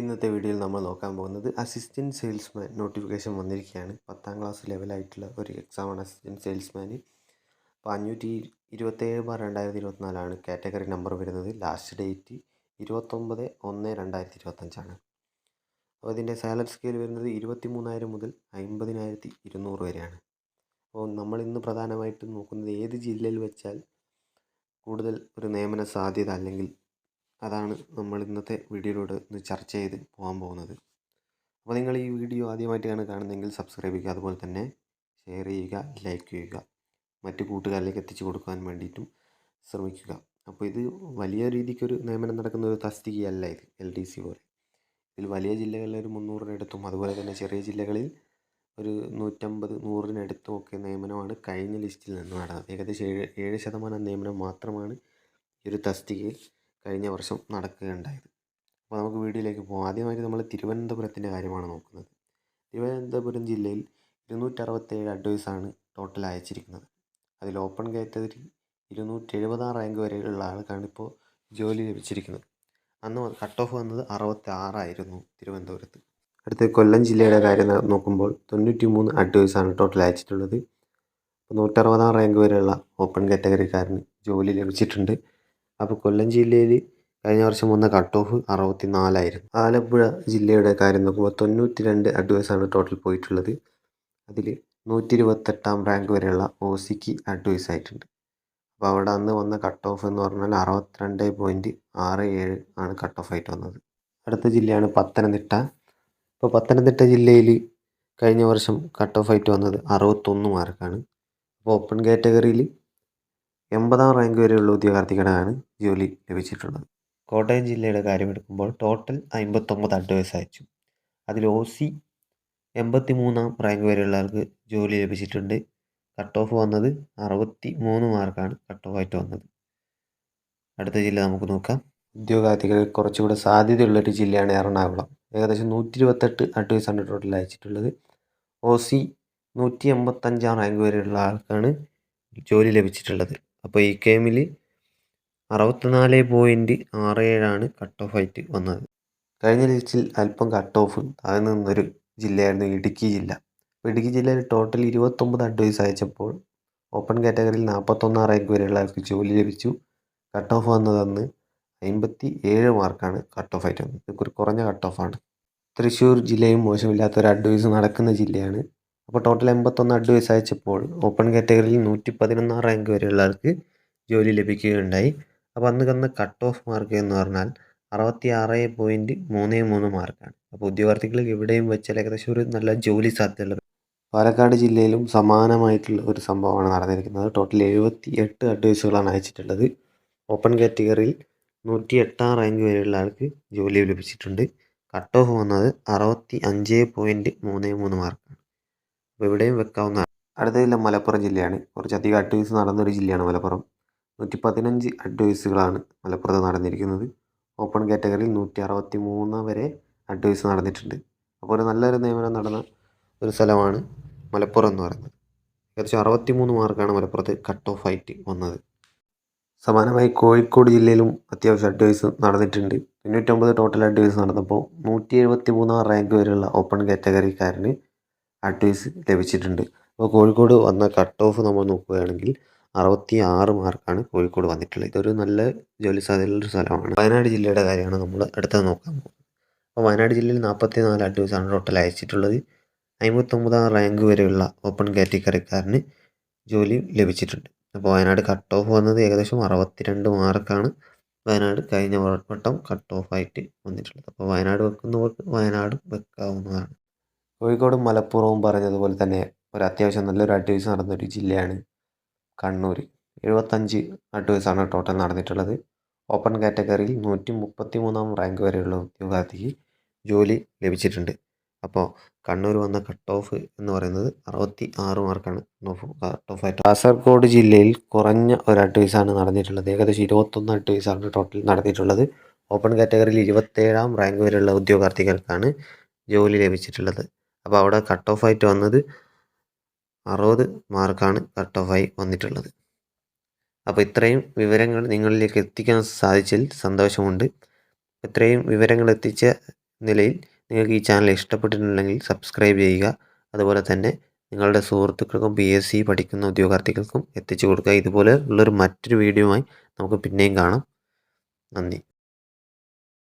ഇന്നത്തെ വീഡിയോയിൽ നമ്മൾ നോക്കാൻ പോകുന്നത് അസിസ്റ്റന്റ് സെയിൽസ്മാൻ നോട്ടിഫിക്കേഷൻ വന്നിരിക്കുകയാണ്. പത്താം ക്ലാസ് ലെവലായിട്ടുള്ള ഒരു എക്സാമാണ് അസിസ്റ്റന്റ് സെയിൽസ്മാൻ അപ്പോൾ അഞ്ഞൂറ്റി ഇരുപത്തേഴ് ബാർ രണ്ടായിരത്തി ഇരുപത്തിനാലാണ് കാറ്റഗറി നമ്പർ വരുന്നത്. ലാസ്റ്റ് ഡേറ്റ് ഇരുപത്തൊമ്പത് ഒന്ന് രണ്ടായിരത്തി ഇരുപത്തഞ്ചാണ്. അപ്പോൾ ഇതിന്റെ സാലറി സ്കെയിൽ വരുന്നത് ഇരുപത്തി മൂന്നായിരം മുതൽ അമ്പതിനായിരത്തി ഇരുന്നൂറ് വരെയാണ്. അപ്പോൾ നമ്മൾ ഇന്ന് പ്രധാനമായിട്ടും നോക്കുന്നത് ഏത് ജില്ലയിൽ വെച്ചാൽ കൂടുതൽ ഒരു നിയമന സാധ്യത അല്ലെങ്കിൽ അതാണ് നമ്മൾ ഇന്നത്തെ വീഡിയോയിലൂടെ ഒന്ന് ചർച്ച ചെയ്ത് പോകാൻ പോകുന്നത്. അപ്പോൾ നിങ്ങൾ ഈ വീഡിയോ ആദ്യമായിട്ടാണ് കാണുന്നതെങ്കിൽ സബ്സ്ക്രൈബ് ചെയ്യുക. അതുപോലെ തന്നെ ഷെയർ ചെയ്യുക ലൈക്ക് ചെയ്യുക. മറ്റു കൂട്ടുകാരിലേക്ക് എത്തിച്ചു കൊടുക്കാൻ വേണ്ടിയിട്ടും ശ്രമിക്കുക. അപ്പോൾ ഇത് വലിയ രീതിക്കൊരു നിയമനം നടക്കുന്ന ഒരു തസ്തികയല്ല ഇത് എൽ ഡി സി പോലെ. ഇതിൽ വലിയ ജില്ലകളിൽ ഒരു മുന്നൂറിനടുത്തും അതുപോലെ തന്നെ ചെറിയ ജില്ലകളിൽ ഒരു നൂറ്റമ്പത് നൂറിനടുത്തും ഒക്കെ നിയമനമാണ് കഴിഞ്ഞ ലിസ്റ്റിൽ നിന്ന് നടന്നത്. ഏകദേശം ഏഴ് ഏഴ് ശതമാനം നിയമനം മാത്രമാണ് ഈ ഒരു തസ്തികയിൽ കഴിഞ്ഞ വർഷം നടക്കുകയുണ്ടായത്. അപ്പോൾ നമുക്ക് വീഡിയോയിലേക്ക് പോകാം ആദ്യമായിട്ട് നമ്മൾ തിരുവനന്തപുരത്തിന്റെ കാര്യമാണ് നോക്കുന്നത്. തിരുവനന്തപുരം ജില്ലയിൽ ഇരുന്നൂറ്ററുപത്തേഴ് അഡ്വൈസാണ് ടോട്ടൽ അയച്ചിരിക്കുന്നത്. അതിൽ ഓപ്പൺ കാറ്റഗറി ഇരുന്നൂറ്റി എഴുപതാം റാങ്ക് വരെയുള്ള ആൾക്കാണ് ഇപ്പോൾ ജോലി ലഭിച്ചിരിക്കുന്നത്. അന്ന് കട്ട് ഓഫ് വന്നത് അറുപത്തി ആറായിരുന്നു തിരുവനന്തപുരത്ത്. അടുത്ത കൊല്ലം ജില്ലയുടെ കാര്യം നോക്കുമ്പോൾ തൊണ്ണൂറ്റി മൂന്ന് അഡ്വൈസാണ് ടോട്ടൽ അയച്ചിട്ടുള്ളത്. നൂറ്ററുപതാം റാങ്ക് വരെയുള്ള ഓപ്പൺ കാറ്റഗറിക്കാരന് ജോലി ലഭിച്ചിട്ടുണ്ട്. അപ്പോൾ കൊല്ലം ജില്ലയിൽ കഴിഞ്ഞ വർഷം വന്ന കട്ട് ഓഫ് അറുപത്തി നാലായിരുന്നു ആലപ്പുഴ ജില്ലയുടെ കാര്യം നോക്കുമ്പോൾ തൊണ്ണൂറ്റി രണ്ട് അഡ്വൈസാണ് ടോട്ടൽ പോയിട്ടുള്ളത്. അതിൽ നൂറ്റി ഇരുപത്തെട്ടാം റാങ്ക് വരെയുള്ള ഒ സിക്ക് അഡ്വൈസ് ആയിട്ടുണ്ട്. അപ്പോൾ അവിടെ അന്ന് വന്ന കട്ട് ഓഫ് എന്ന് പറഞ്ഞാൽ അറുപത്തിരണ്ട് പോയിന്റ് ആറ് ഏഴ് ആണ് കട്ട് ഓഫ് ആയിട്ട് വന്നത്. അടുത്ത ജില്ലയാണ് പത്തനംതിട്ട. ഇപ്പോൾ പത്തനംതിട്ട ജില്ലയിൽ കഴിഞ്ഞ വർഷം കട്ട് ഓഫ് ആയിട്ട് വന്നത് അറുപത്തൊന്ന് മാർക്കാണ് അപ്പോൾ ഓപ്പൺ കാറ്റഗറിയിൽ എൺപതാം റാങ്ക് വരെയുള്ള ഉദ്യോഗാർത്ഥികളാണ് ജോലി ലഭിച്ചിട്ടുള്ളത്. കോട്ടയം ജില്ലയുടെ കാര്യമെടുക്കുമ്പോൾ ടോട്ടൽ അമ്പത്തൊമ്പത് അഡ്വൈസ് അയച്ചു അതിൽ ഒ സി എൺപത്തി മൂന്നാം റാങ്ക് വരെയുള്ളവർക്ക് ജോലി ലഭിച്ചിട്ടുണ്ട്. കട്ട് ഓഫ് വന്നത് അറുപത്തി മൂന്ന് മാർക്കാണ് കട്ട് ഓഫ് ആയിട്ട് വന്നത്. അടുത്ത ജില്ല നമുക്ക് നോക്കാം. ഉദ്യോഗാർത്ഥികൾ കുറച്ചുകൂടെ സാധ്യതയുള്ളൊരു ജില്ലയാണ് എറണാകുളം. ഏകദേശം നൂറ്റി ഇരുപത്തെട്ട് അഡ്വൈസാണ് ടോട്ടൽ അയച്ചിട്ടുള്ളത്. ഒ സി നൂറ്റി എൺപത്തഞ്ചാം റാങ്ക് വരെയുള്ള ആൾക്കാണ് ജോലി ലഭിച്ചിട്ടുള്ളത്. അപ്പോൾ ഈ കെമിൽ അറുപത്തിനാല് പോയിന്റ് ആറ് ഏഴാണ് കട്ട് ഓഫ് ആയിട്ട് വന്നത്. കഴിഞ്ഞ ലിസ്റ്റിൽ അല്പം കട്ട് ഓഫ് താഴ്ന്നു നിന്നൊരു ജില്ലയായിരുന്നു ഇടുക്കി ജില്ല. ഇടുക്കി ജില്ലയിൽ ടോട്ടൽ ഇരുപത്തൊമ്പത് അഡ്വൈസ് അയച്ചപ്പോൾ ഓപ്പൺ കാറ്റഗറിയിൽ നാൽപ്പത്തൊന്നാം റാങ്ക് വരെയുള്ള ആൾക്ക് ജോലി ലഭിച്ചു. കട്ട് ഓഫ് വന്നതെന്ന് അമ്പത്തി ഏഴ് മാർക്കാണ് കട്ട് ഓഫ് ആയിട്ട് വന്നത്. ഒരു കുറഞ്ഞ കട്ട് ഓഫാണ് തൃശ്ശൂർ ജില്ലയും മോശമില്ലാത്ത ഒരു അഡ്വൈസ് നടക്കുന്ന ജില്ലയാണ് അപ്പോൾ ടോട്ടൽ എൺപത്തൊന്ന് അഡ്വൈസ് അയച്ചപ്പോൾ ഓപ്പൺ കാറ്റഗറിയിൽ നൂറ്റി പതിനൊന്നാം റാങ്ക് വരെയുള്ള ആൾക്ക് ജോലി ലഭിക്കുകയുണ്ടായി. അപ്പോൾ അന്ന് കന്ന കട്ട് ഓഫ് മാർക്ക് എന്ന് പറഞ്ഞാൽ അറുപത്തി ആറ് പോയിന്റ് മൂന്ന് മൂന്ന് മാർക്കാണ് അപ്പോൾ ഉദ്യോഗാർത്ഥികൾക്ക് എവിടെയും വെച്ചാൽ ഏകദേശം ഒരു നല്ല ജോലി സാധ്യതയുള്ളത് പാലക്കാട് ജില്ലയിലും സമാനമായിട്ടുള്ള ഒരു സംഭവമാണ് നടന്നിരിക്കുന്നത്. ടോട്ടൽ എഴുപത്തി എട്ട് അഡ്വൈസുകളാണ് അയച്ചിട്ടുള്ളത്. ഓപ്പൺ കാറ്റഗറിയിൽ നൂറ്റി എട്ടാം റാങ്ക് വരെയുള്ള ആൾക്ക് ജോലി ലഭിച്ചിട്ടുണ്ട്. കട്ട് ഓഫ് വന്നത് അറുപത്തി അഞ്ച് പോയിന്റ് മൂന്ന് മൂന്ന് മാർക്കാണ് ഇവിടെയും വെക്കാവുന്നതാണ്. അടുത്ത ജില്ല മലപ്പുറം ജില്ലയാണ്. കുറച്ചധികം അഡ്വൈസ് നടന്നൊരു ജില്ലയാണ് മലപ്പുറം. നൂറ്റി പതിനഞ്ച് അഡ്വൈസുകളാണ് മലപ്പുറത്ത് നടന്നിരിക്കുന്നത്. ഓപ്പൺ കാറ്റഗറിയിൽ നൂറ്റി അറുപത്തി മൂന്ന് വരെ അഡ്വൈസ് നടന്നിട്ടുണ്ട്. അപ്പോൾ ഒരു നല്ലൊരു നിയമനം നടന്ന ഒരു സ്ഥലമാണ് മലപ്പുറം എന്ന് പറയുന്നത്. ഏകദേശം അറുപത്തി മൂന്ന് മാർക്കാണ് മലപ്പുറത്ത് കട്ട് ഓഫ് ആയിട്ട് വന്നത്. സമാനമായി കോഴിക്കോട് ജില്ലയിലും അത്യാവശ്യം അഡ്വൈസ് നടന്നിട്ടുണ്ട്. തൊണ്ണൂറ്റൊമ്പത് ടോട്ടൽ അഡ്വൈസ് നടന്നപ്പോൾ നൂറ്റി എഴുപത്തി മൂന്നാം റാങ്ക് വരെയുള്ള ഓപ്പൺ കാറ്റഗറിക്കാരന് അഡ്വൈസ് ലഭിച്ചിട്ടുണ്ട്. അപ്പോൾ കോഴിക്കോട് വന്ന കട്ട് ഓഫ് നമ്മൾ നോക്കുകയാണെങ്കിൽ അറുപത്തി ആറ് മാർക്കാണ് കോഴിക്കോട് വന്നിട്ടുള്ളത്. ഇതൊരു നല്ല ജോലി സാധ്യതയുള്ള സ്ഥലമാണ്. വയനാട് ജില്ലയുടെ കാര്യമാണ് നമ്മൾ അടുത്തത് നോക്കാൻ പോകുന്നത്. അപ്പോൾ വയനാട് ജില്ലയിൽ നാൽപ്പത്തി നാല് അഡ്വൈസാണ് ടോട്ടൽ അയച്ചിട്ടുള്ളത്. അമ്പത്തൊമ്പതാം റാങ്ക് വരെയുള്ള ഓപ്പൺ കാറ്റഗറിക്കാരന് ജോലി ലഭിച്ചിട്ടുണ്ട്. അപ്പോൾ വയനാട് കട്ട് ഓഫ് വന്നത് ഏകദേശം അറുപത്തിരണ്ട് മാർക്കാണ് വയനാട് കഴിഞ്ഞ വട്ടം കട്ട് ഓഫ് ആയിട്ട് വന്നിട്ടുള്ളത്. അപ്പോൾ വയനാട് വെക്കുന്നവർക്ക് വയനാട് വെക്കാവുന്നതാണ്. കോഴിക്കോടും മലപ്പുറവും പറഞ്ഞതുപോലെ തന്നെ ഒരു അത്യാവശ്യം നല്ലൊരു അഡ്വൈസ് നടന്നൊരു ജില്ലയാണ് കണ്ണൂർ എഴുപത്തഞ്ച് അഡ്വൈസാണ് ടോട്ടൽ നടന്നിട്ടുള്ളത്. ഓപ്പൺ കാറ്റഗറിയിൽ നൂറ്റി മുപ്പത്തി മൂന്നാം റാങ്ക് വരെയുള്ള ഉദ്യോഗാർത്ഥിക്ക് ജോലി ലഭിച്ചിട്ടുണ്ട്. അപ്പോൾ കണ്ണൂർ വന്ന കട്ട് ഓഫ് എന്ന് പറയുന്നത് അറുപത്തി ആറ് മാർക്കാണ് കട്ട് ഓഫ് ആയിട്ട്. കാസർഗോഡ് ജില്ലയിൽ കുറഞ്ഞ ഒരു അഡ്വൈസാണ് നടന്നിട്ടുള്ളത്. ഏകദേശം ഇരുപത്തൊന്ന് അഡ്വൈസാണ് ടോട്ടൽ നടന്നിട്ടുള്ളത്. ഓപ്പൺ കാറ്റഗറിയിൽ ഇരുപത്തേഴാം റാങ്ക് വരെയുള്ള ഉദ്യോഗാർത്ഥികൾക്കാണ് ജോലി ലഭിച്ചിട്ടുള്ളത്. അപ്പോൾ അവിടെ കട്ട് ഓഫ് ആയിട്ട് വന്നത് അറുപത് മാർക്കാണ് കട്ട് ഓഫായി വന്നിട്ടുള്ളത്. അപ്പോൾ ഇത്രയും വിവരങ്ങൾ നിങ്ങളിലേക്ക് എത്തിക്കാൻ സാധിച്ചതിൽ സന്തോഷമുണ്ട്. ഇത്രയും വിവരങ്ങൾ എത്തിച്ച നിലയിൽ നിങ്ങൾക്ക് ഈ ചാനൽ ഇഷ്ടപ്പെട്ടിട്ടുണ്ടെങ്കിൽ സബ്സ്ക്രൈബ് ചെയ്യുക. അതുപോലെ തന്നെ നിങ്ങളുടെ സുഹൃത്തുക്കൾക്കും പി എസ് സി പഠിക്കുന്ന ഉദ്യോഗാർത്ഥികൾക്കും എത്തിച്ചു കൊടുക്കുക. ഇതുപോലെ ഉള്ളൊരു മറ്റൊരു വീഡിയോയുമായി നമുക്ക് പിന്നെയും കാണാം. നന്ദി.